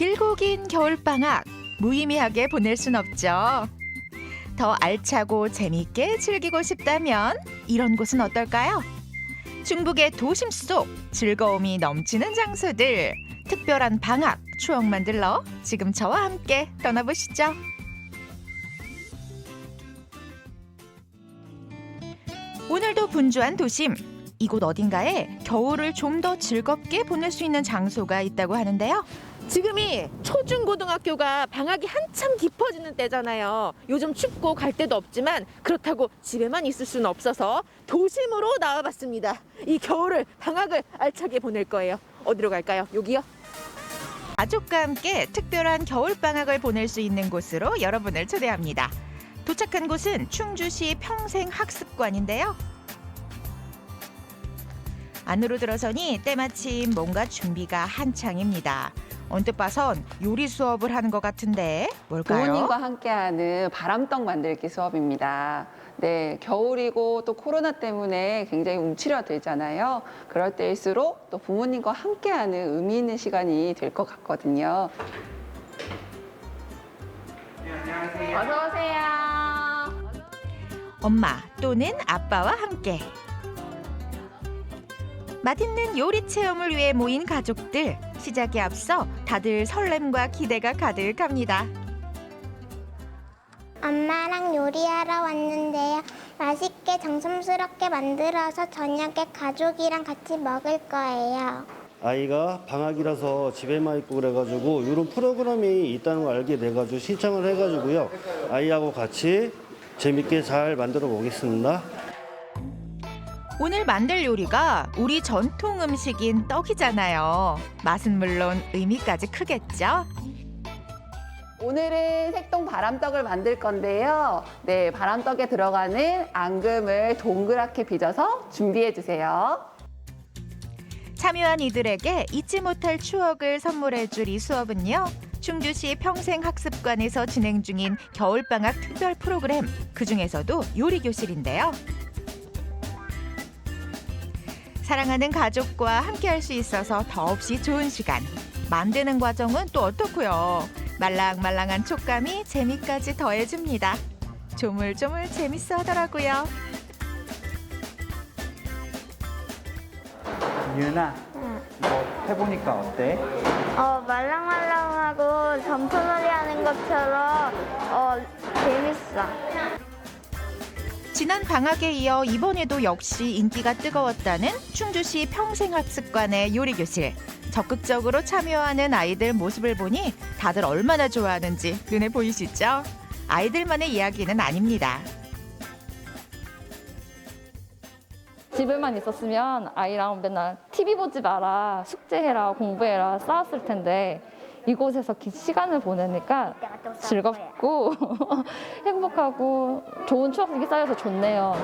길고 긴 겨울방학 무의미하게 보낼 순 없죠. 더 알차고 재미있게 즐기고 싶다면 이런 곳은 어떨까요? 중북의 도심 속 즐거움이 넘치는 장소들 특별한 방학 추억 만들러 지금 저와 함께 떠나보시죠. 오늘도 분주한 도심 이곳 어딘가에 겨울을 좀 더 즐겁게 보낼 수 있는 장소가 있다고 하는데요. 지금이 초중고등학교가 방학이 한참 깊어지는 때잖아요. 요즘 춥고 갈 데도 없지만 그렇다고 집에만 있을 수는 없어서 도심으로 나와봤습니다. 이 겨울을 방학을 알차게 보낼 거예요. 어디로 갈까요? 여기요? 가족과 함께 특별한 겨울 방학을 보낼 수 있는 곳으로 여러분을 초대합니다. 도착한 곳은 충주시 평생학습관인데요. 안으로 들어서니 때마침 뭔가 준비가 한창입니다. 언뜻 봐선 요리 수업을 하는 것 같은데 뭘까요? 부모님과 함께하는 바람떡 만들기 수업입니다. 네, 겨울이고 또 코로나 때문에 굉장히 움츠려들잖아요. 그럴 때일수록 또 부모님과 함께하는 의미 있는 시간이 될 것 같거든요. 어서 오세요. 엄마 또는 아빠와 함께 맛있는 요리 체험을 위해 모인 가족들 시작에 앞서 다들 설렘과 기대가 가득합니다. 엄마랑 요리하러 왔는데요. 맛있게 정성스럽게 만들어서 저녁에 가족이랑 같이 먹을 거예요. 아이가 방학이라서 집에만 있고 그래가지고 이런 프로그램이 있다는 걸 알게 돼가지고 신청을 해가지고요 아이하고 같이 재밌게 잘 만들어 보겠습니다. 오늘 만들 요리가 우리 전통 음식인 떡이잖아요. 맛은 물론 의미까지 크겠죠? 오늘은 색동 바람떡을 만들 건데요. 네, 바람떡에 들어가는 앙금을 동그랗게 빚어서 준비해 주세요. 참여한 이들에게 잊지 못할 추억을 선물해 줄 이 수업은요. 충주시 평생학습관에서 진행 중인 겨울방학 특별 프로그램 그 중에서도 요리 교실인데요. 사랑하는 가족과 함께 할 수 있어서 더없이 좋은 시간. 만드는 과정은 또 어떻고요? 말랑말랑한 촉감이 재미까지 더해줍니다. 조물조물 재밌어 하더라고요. 유나, 이거 해보니까 어때? 어, 말랑말랑하고 점프놀이 하는 것처럼 어, 재밌어. 지난 방학에 이어 이번에도 역시 인기가 뜨거웠다는 충주시 평생학습관의 요리교실. 적극적으로 참여하는 아이들 모습을 보니 다들 얼마나 좋아하는지 눈에 보이시죠? 아이들만의 이야기는 아닙니다. 집에만 있었으면 아이랑 맨날 TV 보지 마라, 숙제해라, 공부해라 싸웠을 텐데 이곳에서 긴 시간을 보내니까 즐겁고 행복하고 좋은 추억이 쌓여서 좋네요.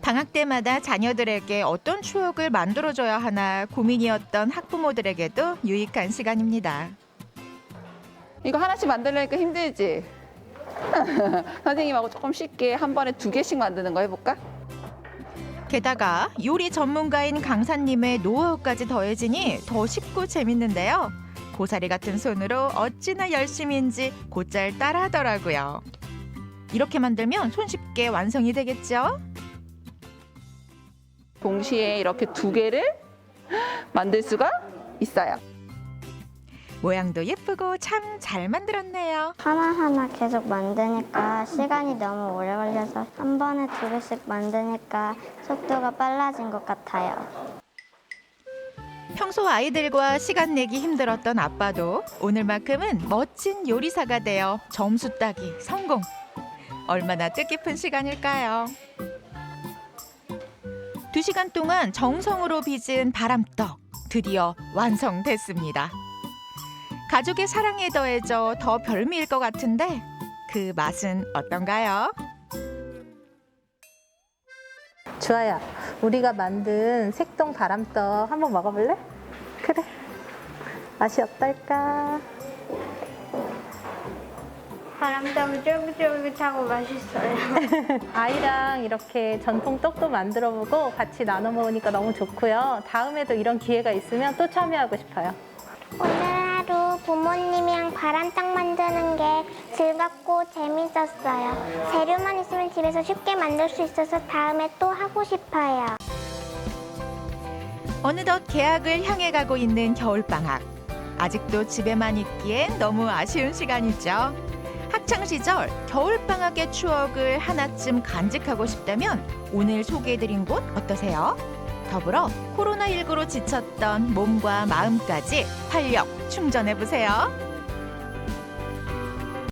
방학 때마다 자녀들에게 어떤 추억을 만들어줘야 하나 고민이었던 학부모들에게도 유익한 시간입니다. 이거 하나씩 만들려니까 힘들지? 선생님하고 조금 쉽게 한 번에 두 개씩 만드는 거 해볼까? 게다가 요리 전문가인 강사님의 노하우까지 더해지니 더 쉽고 재밌는데요. 고사리 같은 손으로 어찌나 열심인지 곧잘 따라하더라고요. 이렇게 만들면 손쉽게 완성이 되겠죠? 동시에 이렇게 두 개를 만들 수가 있어요. 모양도 예쁘고 참 잘 만들었네요. 하나하나 계속 만드니까 시간이 너무 오래 걸려서 한 번에 두 개씩 만드니까 속도가 빨라진 것 같아요. 평소 아이들과 시간 내기 힘들었던 아빠도 오늘만큼은 멋진 요리사가 되어 점수 따기 성공. 얼마나 뜻깊은 시간일까요? 두 시간 동안 정성으로 빚은 바람떡 드디어 완성됐습니다. 가족의 사랑에 더해져 더 별미일 것 같은데 그 맛은 어떤가요? 주아야, 우리가 만든 색동 바람떡 한번 먹어볼래? 그래. 맛이 어떨까? 바람떡 쫄깃쫄깃하고 맛있어요. 아이랑 이렇게 전통 떡도 만들어 보고 같이 나눠 먹으니까 너무 좋고요. 다음에도 이런 기회가 있으면 또 참여하고 싶어요. 오늘 하루 부모님이랑 바람떡 만드는 게 즐겁고 재밌었어요. 재료만 있으면 집에서 쉽게 만들 수 있어서 다음에 또 하고 싶어요. 어느덧 개학을 향해 가고 있는 겨울방학. 아직도 집에만 있기엔 너무 아쉬운 시간이죠. 학창 시절 겨울방학의 추억을 하나쯤 간직하고 싶다면 오늘 소개해드린 곳 어떠세요? 더불어 코로나19로 지쳤던 몸과 마음까지 활력 충전해보세요.